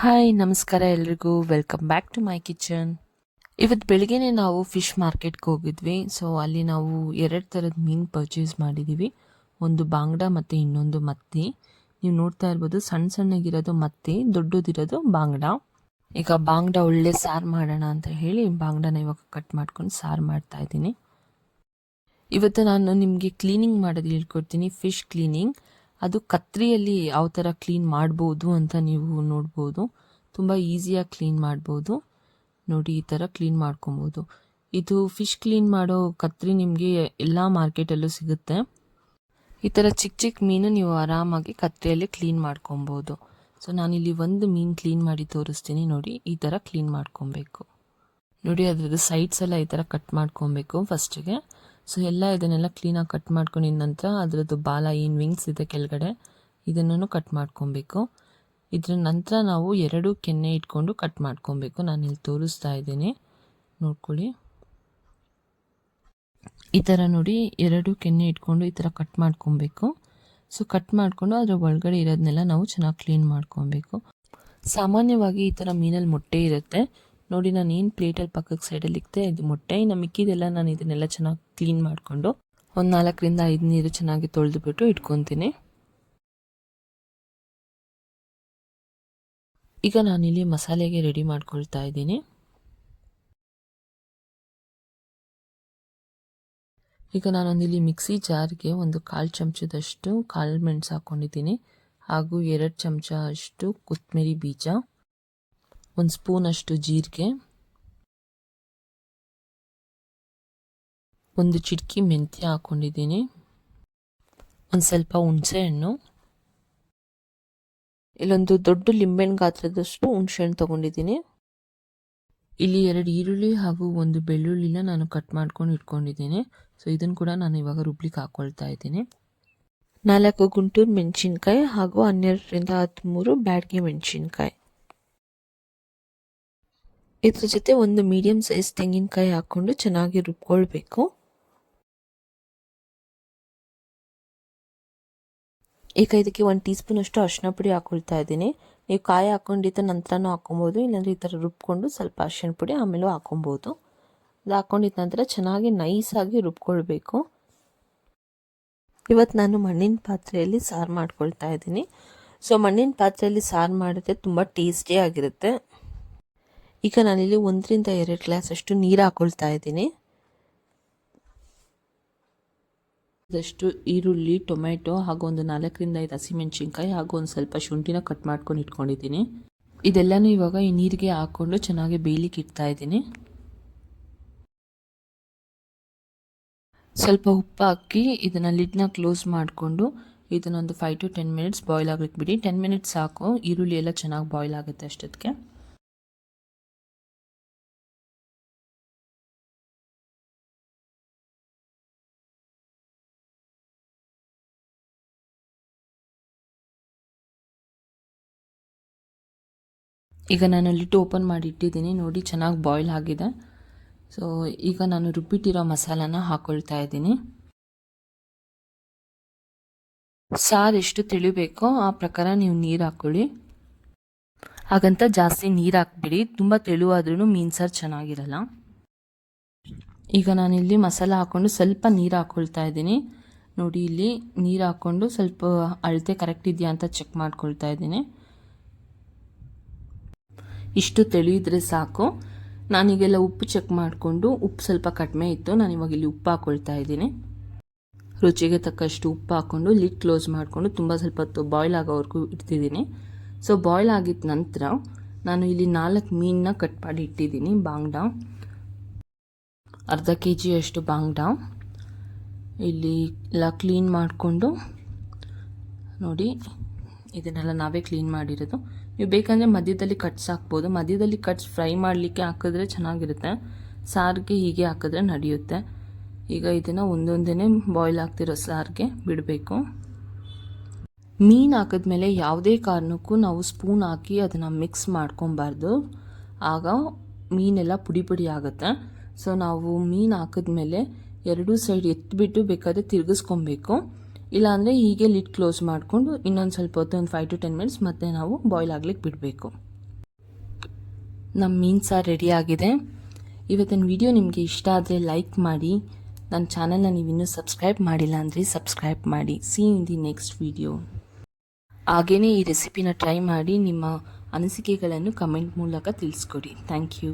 Hi, ನಮಸ್ಕಾರ ಎಲ್ರಿಗೂ. Welcome back to my kitchen ಇವತ್ತು ಬೆಳಿಗ್ಗೆನೆ ನಾವು ಫಿಶ್ ಮಾರ್ಕೆಟ್ಗೆ ಹೋಗಿದ್ವಿ. ಸೊ ಅಲ್ಲಿ ನಾವು ಎರಡು ಥರದ ಮೀನು ಪರ್ಚೇಸ್ ಮಾಡಿದ್ದೀವಿ ಒಂದು ಬಾಂಗ್ಡಾ ಮತ್ತು ಇನ್ನೊಂದು ಮತ್ತಿ. ನೀವು ನೋಡ್ತಾ ಇರ್ಬೋದು ಸಣ್ಣ ಸಣ್ಣಗಿರೋದು ಮತ್ತಿ, ದೊಡ್ಡದಿರೋದು ಬಾಂಗ್ಡಾ. ಈಗ ಬಾಂಗ್ಡಾ ಒಳ್ಳೆ ಸಾರು ಮಾಡೋಣ ಅಂತ ಹೇಳಿ ಬಾಂಗ್ಡಾನ ಇವಾಗ ಕಟ್ ಮಾಡ್ಕೊಂಡು ಸಾರು ಮಾಡ್ತಾ ಇದ್ದೀನಿ. ಇವತ್ತು ನಾನು ನಿಮಗೆ ಕ್ಲೀನಿಂಗ್ ಮಾಡೋದು ಹೇಳ್ಕೊಡ್ತೀನಿ ಫಿಶ್ ಕ್ಲೀನಿಂಗ್ ಅದು ಕತ್ರಿಯಲ್ಲಿ ಯಾವ ಥರ ಕ್ಲೀನ್ ಮಾಡ್ಬೋದು ಅಂತ ನೀವು ನೋಡ್ಬೋದು. ತುಂಬ ಈಸಿಯಾಗಿ ಕ್ಲೀನ್ ಮಾಡ್ಬೋದು. ನೋಡಿ, ಈ ಥರ ಕ್ಲೀನ್ ಮಾಡ್ಕೊಬೋದು. ಇದು ಫಿಶ್ ಕ್ಲೀನ್ ಮಾಡೋ ಕತ್ರಿ ನಿಮಗೆ ಎಲ್ಲ ಮಾರ್ಕೆಟಲ್ಲೂ ಸಿಗುತ್ತೆ. ಈ ಥರ ಚಿಕ್ಕ ಚಿಕ್ಕ ಮೀನು ನೀವು ಆರಾಮಾಗಿ ಕತ್ರಿಯಲ್ಲಿ ಕ್ಲೀನ್ ಮಾಡ್ಕೊಬೋದು. ಸೊ ನಾನಿಲ್ಲಿ ಒಂದು ಮೀನು ಕ್ಲೀನ್ ಮಾಡಿ ತೋರಿಸ್ತೀನಿ. ನೋಡಿ, ಈ ಥರ ಕ್ಲೀನ್ ಮಾಡ್ಕೊಬೇಕು. ನೋಡಿ, ಅದರದ್ದು ಸೈಡ್ಸ್ ಎಲ್ಲ ಈ ಥರ ಕಟ್ ಮಾಡ್ಕೊಬೇಕು ಫಸ್ಟಿಗೆ ಸೊ ಎಲ್ಲ ಇದನ್ನೆಲ್ಲ ಕ್ಲೀನಾಗಿ ಕಟ್ ಮಾಡ್ಕೊಂಡಿದ ನಂತರ ಅದರದ್ದು ಬಾಲ ಏನು ವಿಂಗ್ಸ್ ಇದೆ ಕೆಳಗಡೆ ಇದನ್ನು ಕಟ್ ಮಾಡ್ಕೊಬೇಕು. ಇದರ ನಂತರ ನಾವು ಎರಡು ಕೆನ್ನೆ ಇಟ್ಕೊಂಡು ಕಟ್ ಮಾಡ್ಕೊಬೇಕು. ನಾನು ಇಲ್ಲಿ ತೋರಿಸ್ತಾ ಇದ್ದೀನಿ. ನೋಡ್ಕೊಳ್ಳಿ. ಈ ಥರ ನೋಡಿ ಎರಡು ಕೆನ್ನೆ ಇಟ್ಕೊಂಡು ಈ ಥರ ಕಟ್ ಮಾಡ್ಕೊಬೇಕು. ಸೊ ಕಟ್ ಮಾಡಿಕೊಂಡು ಅದರ ಒಳಗಡೆ ಇರೋದನ್ನೆಲ್ಲ ನಾವು ಚೆನ್ನಾಗಿ ಕ್ಲೀನ್ ಮಾಡ್ಕೊಬೇಕು. ಸಾಮಾನ್ಯವಾಗಿ ಈ ಥರ ಮೀನಲ್ಲಿ ಮೊಟ್ಟೆ ಇರುತ್ತೆ. ನೋಡಿ, ನಾನು ಏನು ಪ್ಲೇಟಲ್ಲಿ ಪಕ್ಕಕ್ಕೆ ಸೈಡಲ್ಲಿ ಇಕ್ತೆ ಇದು ಮೊಟ್ಟೆ, ಇನ್ನು ಮಿಕ್ಕಿದೆಲ್ಲ ನಾನು ಇದನ್ನೆಲ್ಲ ಚೆನ್ನಾಗಿ ಕ್ಲೀನ್ ಮಾಡಿಕೊಂಡು ಒಂದು ನಾಲ್ಕರಿಂದ ಐದು ನೀರು ಚೆನ್ನಾಗಿ ತೊಳೆದುಬಿಟ್ಟು ಇಟ್ಕೊತೀನಿ. ಈಗ ನಾನಿಲ್ಲಿ ಮಸಾಲೆಗೆ ರೆಡಿ ಮಾಡ್ಕೊಳ್ತಾ ಇದ್ದೀನಿ. ಈಗ ನಾನೊಂದಿಲ್ಲಿ ಮಿಕ್ಸಿ ಜಾರ್ಗೆ ಒಂದು ಕಾಲು ಚಮಚದಷ್ಟು ಕಾಳು ಮೆಣಸು ಹಾಕ್ಕೊಂಡಿದ್ದೀನಿ ಹಾಗೂ ಎರಡು ಚಮಚ ಅಷ್ಟು ಕೊತ್ತಂಬರಿ ಬೀಜ. ಒಂದು ಸ್ಪೂನಷ್ಟು ಜೀರಿಗೆ, ಒಂದು ಚಿಟಕಿ ಮೆಂತ್ಯ ಹಾಕ್ಕೊಂಡಿದ್ದೀನಿ ಒಂದು ಸ್ವಲ್ಪ ಹುಣಸೆ ಹಣ್ಣು, ಇಲ್ಲೊಂದು ದೊಡ್ಡ ಲಿಂಬೆಹಣ್ಣು ಗಾತ್ರದಷ್ಟು ಹುಣಸೆಹಣ್ಣು ತೊಗೊಂಡಿದ್ದೀನಿ. ಇಲ್ಲಿ ಎರಡು ಈರುಳ್ಳಿ ಹಾಗೂ ಒಂದು ಬೆಳ್ಳುಳ್ಳಿನ ನಾನು ಕಟ್ ಮಾಡ್ಕೊಂಡು ಇಟ್ಕೊಂಡಿದ್ದೀನಿ. ಸೊ ಇದನ್ನು ಕೂಡ ನಾನು ಇವಾಗ ರುಬ್ಲಿಕ್ಕೆ ಹಾಕ್ಕೊಳ್ತಾ ಇದ್ದೀನಿ. ನಾಲ್ಕು ಗುಂಟೂರು ಮೆಣಸಿನ್ಕಾಯಿ ಹಾಗೂ ಹನ್ನೆರಡರಿಂದ ಹದಿಮೂರು ಬ್ಯಾಡ್ಗೆ ಮೆಣಸಿನ್ಕಾಯಿ. ಇದ್ರ ಜೊತೆ ಒಂದು ಮೀಡಿಯಂ ಸೈಜ್ ತೆಂಗಿನಕಾಯಿ ಹಾಕ್ಕೊಂಡು ಚೆನ್ನಾಗಿ ರುಬ್ಕೊಳ್ಬೇಕು. ಈಗ ಇದಕ್ಕೆ ಒಂದು ಟೀ ಸ್ಪೂನ್ ಅಷ್ಟು ಅರಿಶಿನ ಪುಡಿ ಹಾಕೊಳ್ತಾ ಇದ್ದೀನಿ. ನೀವು ಕಾಯಿ ಹಾಕೊಂಡಿದ್ದ ನಂತರನೂ ಹಾಕೊಬೋದು ಇಲ್ಲಾಂದರೆ ಈ ಥರ ರುಬ್ಕೊಂಡು ಸ್ವಲ್ಪ ಅರಿಶಿನ ಪುಡಿ ಆಮೇಲೂ ಹಾಕೊಬೋದು ಅದು ಹಾಕೊಂಡಿದ್ದ ನಂತರ ಚೆನ್ನಾಗಿ ನೈಸಾಗಿ ರುಬ್ಕೊಳ್ಬೇಕು. ಇವತ್ತು ನಾನು ಮಣ್ಣಿನ ಪಾತ್ರೆಯಲ್ಲಿ ಸಾರು ಮಾಡ್ಕೊಳ್ತಾ ಇದ್ದೀನಿ. ಸೊ ಮಣ್ಣಿನ ಪಾತ್ರೆಯಲ್ಲಿ ಸಾರು ಮಾಡಿದ್ರೆ ತುಂಬ ಟೇಸ್ಟಿಯಾಗಿರುತ್ತೆ ಈಗ ನಾನಿಲ್ಲಿ ಒಂದರಿಂದ ಎರಡು ಗ್ಲಾಸ್ ಅಷ್ಟು ನೀರು ಹಾಕೊಳ್ತಾ ಇದ್ದೀನಿ. ಅದಷ್ಟು ಈರುಳ್ಳಿ ಟೊಮೆಟೊ ಹಾಗೂ ಒಂದು ನಾಲ್ಕರಿಂದ ಐದು ಹಸಿಮೆಣಸಿನ್ಕಾಯಿ, ಹಾಗೂ ಒಂದು ಸ್ವಲ್ಪ ಶುಂಠಿನ ಕಟ್ ಮಾಡ್ಕೊಂಡು ಇಟ್ಕೊಂಡಿದ್ದೀನಿ. ಇದೆಲ್ಲನೂ ಇವಾಗ ಈ ನೀರಿಗೆ ಹಾಕ್ಕೊಂಡು ಚೆನ್ನಾಗಿ ಬೇಯಲಿಕ್ಕೆ ಇಡ್ತಾ ಇದ್ದೀನಿ. ಸ್ವಲ್ಪ ಉಪ್ಪು ಹಾಕಿ ಇದನ್ನು ಲಿಡ್ನ ಕ್ಲೋಸ್ ಮಾಡಿಕೊಂಡು ಇದನ್ನೊಂದು five to ten minutes boil ಆಗಲಿಕ್ಕೆ ಬಿಡಿ. ಟೆನ್ ಮಿನಿಟ್ಸ್ ಸಾಕು, ಈರುಳ್ಳಿ ಎಲ್ಲ ಚೆನ್ನಾಗಿ ಬಾಯ್ಲ್ ಆಗುತ್ತೆ ಅಷ್ಟೊತ್ತಿಗೆ. ಈಗ ನಾನು ಲಿಟ್ ಓಪನ್ ಮಾಡಿ ಇಟ್ಟಿದ್ದೀನಿ. ನೋಡಿ, ಚೆನ್ನಾಗಿ ಬಾಯ್ಲ್ ಆಗಿದೆ. ಸೊ ಈಗ ನಾನು ರುಬ್ಬಿಟ್ಟಿರೋ ಮಸಾಲಾನ ಹಾಕ್ಕೊಳ್ತಾ ಇದ್ದೀನಿ. ಸಾರ್ ಎಷ್ಟು ತಿಳಿಬೇಕೋ ಆ ಪ್ರಕಾರ ನೀವು ನೀರು ಹಾಕ್ಕೊಳ್ಳಿ ಹಾಗಂತ ಜಾಸ್ತಿ ನೀರು ಹಾಕ್ಬಿಡಿ. ತುಂಬ ತೆಳುವಾದ್ರೂ ಮೀನು ಸಾರು ಚೆನ್ನಾಗಿರಲ್ಲ. ಈಗ ನಾನಿಲ್ಲಿ ಮಸಾಲ ಹಾಕ್ಕೊಂಡು ಸ್ವಲ್ಪ ನೀರು ಹಾಕ್ಕೊಳ್ತಾ ಇದ್ದೀನಿ. ನೋಡಿ, ಇಲ್ಲಿ ನೀರು ಹಾಕ್ಕೊಂಡು ಸ್ವಲ್ಪ ಅಳತೆ ಕರೆಕ್ಟ್ ಇದೆಯಾ ಅಂತ ಚೆಕ್ ಮಾಡ್ಕೊಳ್ತಾ ಇದ್ದೀನಿ. ಇಷ್ಟು ತಿಳಿಯಿದ್ರೆ ಸಾಕು. ನಾನೀಗೆಲ್ಲ ಉಪ್ಪು ಚೆಕ್ ಮಾಡಿಕೊಂಡು, ಉಪ್ಪು ಸ್ವಲ್ಪ ಕಡಿಮೆ ಇತ್ತು. ನಾನು ಇವಾಗ ಇಲ್ಲಿ ಉಪ್ಪು ಹಾಕ್ಕೊಳ್ತಾ ಇದ್ದೀನಿ. ರುಚಿಗೆ ತಕ್ಕಷ್ಟು ಉಪ್ಪು ಹಾಕ್ಕೊಂಡು ಲಿಡ್ ಕ್ಲೋಸ್ ಮಾಡಿಕೊಂಡು ತುಂಬ ಸ್ವಲ್ಪ ಹೊತ್ತು ಬಾಯ್ಲ್ ಆಗೋವರೆಗೂ ಇಡ್ತಿದ್ದೀನಿ. ಸೊ ಬಾಯ್ಲ್ ಆಗಿದ ನಂತರ ನಾನು ಇಲ್ಲಿ ನಾಲ್ಕು ಮೀನನ್ನ ಕಟ್ ಮಾಡಿ ಇಟ್ಟಿದ್ದೀನಿ ಬಾಂಗ್ಡ ಅರ್ಧ ಕೆ ಜಿಯಷ್ಟು ಬಾಂಗ್ಡ ಇಲ್ಲಿ ಎಲ್ಲ ಕ್ಲೀನ್ ಮಾಡಿಕೊಂಡು, ನೋಡಿ, ಇದನ್ನೆಲ್ಲ ನಾವೇ ಕ್ಲೀನ್ ಮಾಡಿರೋದು. ನೀವು ಬೇಕಂದರೆ ಮಧ್ಯದಲ್ಲಿ ಕಟ್ಸ್ ಹಾಕ್ಬೋದು. ಮಧ್ಯದಲ್ಲಿ ಕಟ್ಸ್ ಫ್ರೈ ಮಾಡಲಿಕ್ಕೆ ಹಾಕಿದ್ರೆ ಚೆನ್ನಾಗಿರುತ್ತೆ. ಸಾರಿಗೆ ಹೀಗೆ ಹಾಕಿದ್ರೆ ನಡೆಯುತ್ತೆ. ಈಗ ಇದನ್ನು ಒಂದೊಂದೇ ಬಾಯ್ಲ್ ಆಗ್ತಿರೋ ಸಾರಿಗೆ ಬಿಡಬೇಕು. ಮೀನು ಹಾಕಿದ್ಮೇಲೆ ಯಾವುದೇ ಕಾರಣಕ್ಕೂ ನಾವು ಸ್ಪೂನ್ ಹಾಕಿ ಅದನ್ನು ಮಿಕ್ಸ್ ಮಾಡ್ಕೊಬಾರ್ದು. ಆಗ ಮೀನೆಲ್ಲ ಪುಡಿ ಪುಡಿ ಆಗುತ್ತೆ. ಸೊ ನಾವು ಮೀನು ಹಾಕಿದ್ಮೇಲೆ ಎರಡೂ ಸೈಡ್ ಎತ್ತಿಬಿಟ್ಟು ಬೇಕಾದರೆ ತಿರುಗಿಸ್ಕೊಬೇಕು. ಇಲ್ಲಾಂದರೆ ಹೀಗೆ ಲಿಡ್ ಕ್ಲೋಸ್ ಮಾಡಿಕೊಂಡು ಇನ್ನೊಂದು ಸ್ವಲ್ಪ ಹೊತ್ತು ಒಂದು ಫೈವ್ ಟು ಟೆನ್ ಮಿನಿಟ್ಸ್ ಮತ್ತೆ ನಾವು ಬಾಯ್ಲ್ ಆಗ್ಲಿಕ್ಕೆ ಬಿಡಬೇಕು. ನಮ್ಮ ಮೀನು ಸಾರು ರೆಡಿ ಆಗಿದೆ. ಇವತ್ತಿನ ವಿಡಿಯೋ ನಿಮಗೆ ಇಷ್ಟ ಆದರೆ ಲೈಕ್ ಮಾಡಿ. ನನ್ನ ಚಾನಲ್ನ ನೀವು ಇನ್ನೂ ಸಬ್ಸ್ಕ್ರೈಬ್ ಮಾಡಿಲ್ಲ ಅಂದರೆ ಸಬ್ಸ್ಕ್ರೈಬ್ ಮಾಡಿ. See in the next video ಹಾಗೆಯೇ ಈ ರೆಸಿಪಿನ ಟ್ರೈ ಮಾಡಿ ನಿಮ್ಮ ಅನಿಸಿಕೆಗಳನ್ನು ಕಮೆಂಟ್ ಮೂಲಕ ತಿಳಿಸ್ಕೊಡಿ. Thank you